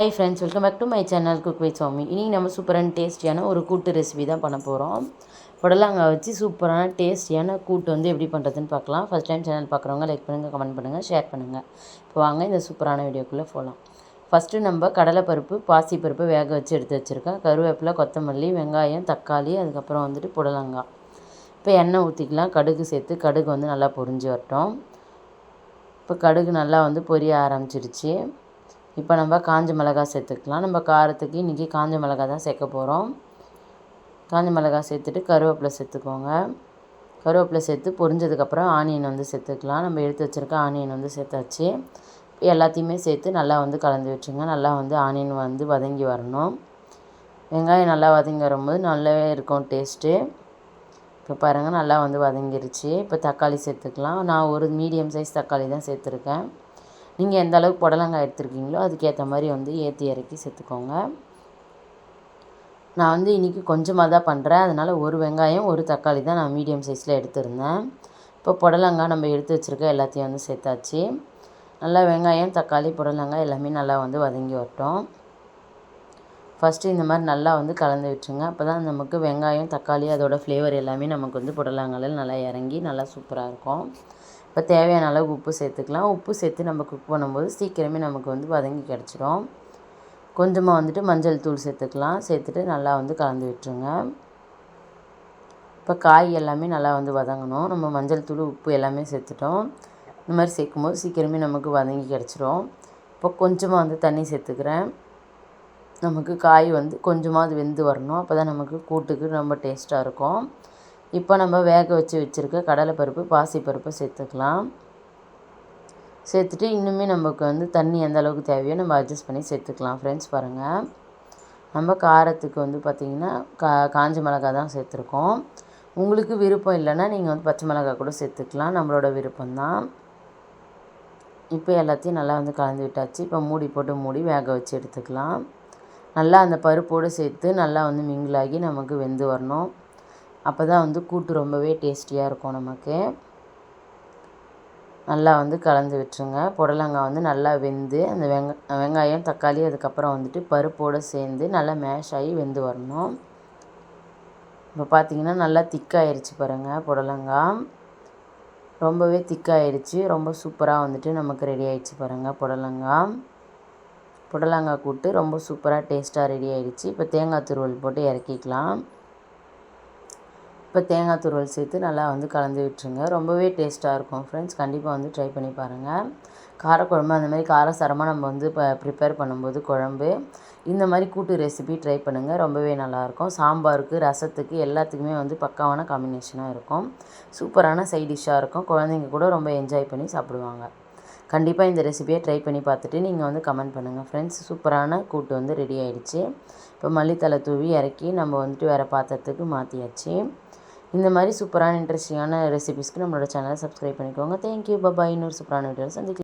Hi friends welcome back to my channel cook with Swami இன்றைக்கி நம்ம சூப்பரான டேஸ்டியான ஒரு கூட்டு ரெசிபி தான் பண்ண போகிறோம் புடலங்காய் வச்சு சூப்பரான டேஸ்டியான கூட்டு வந்து எப்படி பண்ணுறதுன்னு பார்க்கலாம். ஃபஸ்ட் டைம் சேனல் பார்க்குறவங்க லைக் பண்ணுங்கள் கமெண்ட் பண்ணுங்கள் ஷேர் பண்ணுங்கள் இப்போ வாங்க இந்த சூப்பரான வீடியோக்குள்ளே போகலாம் ஃபஸ்ட்டு நம்ம கடலைப்பருப்பு பாசிப்பருப்பு வேக வச்சு எடுத்து வச்சுருக்கேன். கருவேப்பிலை கொத்தமல்லி வெங்காயம் தக்காளி அதுக்கப்புறம் வந்துட்டு புடலங்காய். இப்போ எண்ணெய் ஊற்றிக்கலாம் கடுகு சேர்த்து கடுகு வந்து நல்லா பொரிஞ்சு வரட்டும். இப்போ கடுகு நல்லா வந்து பொரிய ஆரம்பிச்சிருச்சு. இப்போ நம்ம காஞ்ச மிளகா சேர்த்துக்கலாம். நம்ம காரத்துக்கு இன்றைக்கி காஞ்ச மிளகா தான் சேர்க்க போகிறோம். காஞ்ச மிளகா சேர்த்துட்டு கருவேப்பிலை சேர்த்துக்கோங்க. கருவேப்பிலை சேர்த்து பொரிஞ்சதுக்கப்புறம் ஆனியன் வந்து சேர்த்துக்கலாம். நம்ம எடுத்து வச்சுருக்க ஆனியன் வந்து சேர்த்தாச்சு. எல்லாத்தையுமே சேர்த்து நல்லா வந்து கலந்து வச்சுங்க. நல்லா வந்து ஆனியன் வந்து வதங்கி வரணும். வெங்காயம் நல்லா வதங்கி வரும்போது நல்லாவே இருக்கும் டேஸ்ட்டு. இப்போ பாருங்கள் நல்லா வந்து வதங்கிருச்சு. இப்போ தக்காளி சேர்த்துக்கலாம். நான் ஒரு மீடியம் சைஸ் தக்காளி தான் சேர்த்துருக்கேன். நீங்கள் எந்த அளவுக்கு புடலங்காய் எடுத்துருக்கீங்களோ அதுக்கேற்ற மாதிரி வந்து ஏற்றி இறக்கி சேர்த்துக்கோங்க நான் வந்து இன்றைக்கி கொஞ்சமாக தான் பண்ணுறேன் அதனால் ஒரு வெங்காயம் ஒரு தக்காளி தான் நான் மீடியம் சைஸில் எடுத்துருந்தேன். இப்போ புடலங்காய் நம்ம எடுத்து வச்சுருக்க எல்லாத்தையும் வந்து சேர்த்தாச்சு. நல்லா வெங்காயம் தக்காளி புடலங்காய் எல்லாமே நல்லா வந்து வதங்கி வரட்டும். ஃபஸ்ட்டு இந்த மாதிரி நல்லா வந்து கலந்து விட்டுருங்க. அப்போ தான் நமக்கு வெங்காயம் தக்காளி அதோடய ஃப்ளேவர் எல்லாமே நமக்கு வந்து புடலங்காயில் நல்லா இறங்கி நல்லா சூப்பராக இருக்கும். இப்போ தேவையான அளவு உப்பு சேர்த்துக்கலாம். உப்பு சேர்த்து நம்ம குக் பண்ணும்போது சீக்கிரமே நமக்கு வந்து வதங்கி கிடச்சிரும். கொஞ்சமாக வந்துட்டு மஞ்சள் தூள் சேர்த்துக்கலாம். சேர்த்துட்டு நல்லா வந்து கலந்து விட்டுருங்க. இப்போ காய் எல்லாமே நல்லா வந்து வதங்கணும். நம்ம மஞ்சள் தூள் உப்பு எல்லாமே சேர்த்துட்டோம். இந்த மாதிரி சேர்க்கும்போது சீக்கிரமே நமக்கு வதங்கி கிடச்சிரும். இப்போ கொஞ்சமாக வந்து தண்ணி சேர்த்துக்கிறேன். நமக்கு காய் வந்து கொஞ்சமாவது வெந்து வரணும். அப்போ தான் நமக்கு கூட்டுக்கு ரொம்ப டேஸ்ட்டாக இருக்கும். இப்போ நம்ம வேக வச்சு வச்சுருக்க கடலைப்பருப்பு பாசிப்பருப்பு சேர்த்துக்கலாம். சேர்த்துட்டு இன்னுமே நமக்கு வந்து தண்ணி எந்த அளவுக்கு தேவையோ நம்ம அட்ஜஸ்ட் பண்ணி சேர்த்துக்கலாம். ஃப்ரெண்ட்ஸ் பாருங்கள் நம்ம காரத்துக்கு வந்து பார்த்திங்கன்னா கா காஞ்ச மிளகா தான் சேர்த்துருக்கோம். உங்களுக்கு விருப்பம் இல்லைன்னா நீங்கள் வந்து பச்சை மிளகா கூட சேர்த்துக்கலாம். நம்மளோட விருப்பம்தான் இப்போ எல்லாத்தையும் நல்லா வந்து கலந்து விட்டாச்சு. இப்போ மூடி போட்டு மூடி வேக வச்சு எடுத்துக்கலாம். நல்லா அந்த பருப்போடு சேர்த்து நல்லா வந்து மிங்கிளாகி நமக்கு வெந்து வரணும். அப்போ தான் வந்து கூட்டு ரொம்பவே டேஸ்டியாக இருக்கும் நமக்கு. நல்லா வந்து கலந்து விட்டுருங்க. புடலங்காய் வந்து நல்லா வெந்து அந்த வெங்க வெங்காயம் தக்காளி அதுக்கப்புறம் வந்துட்டு பருப்போடு சேர்ந்து நல்லா மேஷ் ஆகி வெந்து வரணும். இப்போ பார்த்தீங்கன்னா நல்லா திக்காயிருச்சு பாருங்கள் புடலங்காய். ரொம்பவே திக்காயிருச்சு. ரொம்ப சூப்பராக வந்துட்டு நமக்கு ரெடி ஆகிடுச்சு பாருங்கள் புடலங்காய். புடலங்காய் கூட்டு ரொம்ப சூப்பராக டேஸ்ட்டாக ரெடி ஆகிடுச்சு இப்போ தேங்காய் துருவல் போட்டு இறக்கிக்கலாம். இப்போ தேங்காய் துருவல் சேர்த்து நல்லா வந்து கலந்து விட்டுருங்க. ரொம்பவே டேஸ்ட்டாக இருக்கும் ஃப்ரெண்ட்ஸ் கண்டிப்பாக வந்து ட்ரை பண்ணி பாருங்கள் காரக்குழம்பு அந்த மாதிரி காரசாரமாக நம்ம வந்து இப்போ ப்ரிப்பேர் பண்ணும்போது குழம்பு இந்த மாதிரி கூட்டு ரெசிபி ட்ரை பண்ணுங்கள் ரொம்பவே நல்லாயிருக்கும் சாம்பாருக்கு ரசத்துக்கு எல்லாத்துக்குமே வந்து பக்காவான காம்பினேஷனாக இருக்கும். சூப்பரான சைட் டிஷ்ஷாக இருக்கும். குழந்தைங்க கூட ரொம்ப என்ஜாய் பண்ணி சாப்பிடுவாங்க. கண்டிப்பாக இந்த ரெசிபியை ட்ரை பண்ணி பார்த்துட்டு நீங்கள் வந்து கமெண்ட் பண்ணுங்கள் ஃப்ரெண்ட்ஸ் சூப்பரான கூட்டு வந்து ரெடி ஆகிடுச்சு இப்போ மல்லித்தலை தூவி இறக்கி நம்ம வந்துட்டு வேறு பாத்திரத்துக்கு மாற்றியாச்சு இந்த மாதிரி சூப்பரான இன்ட்ரெஸ்டிங்கான ரெசிபிஸ்க்கு நம்மளோட சேனலை சப்ஸ்கிரைப் பண்ணிக்கோங்க. தேங்க்யூ பபாய் இன்னொரு சூப்பரான வீடியோவில் சந்திக்கலாம்.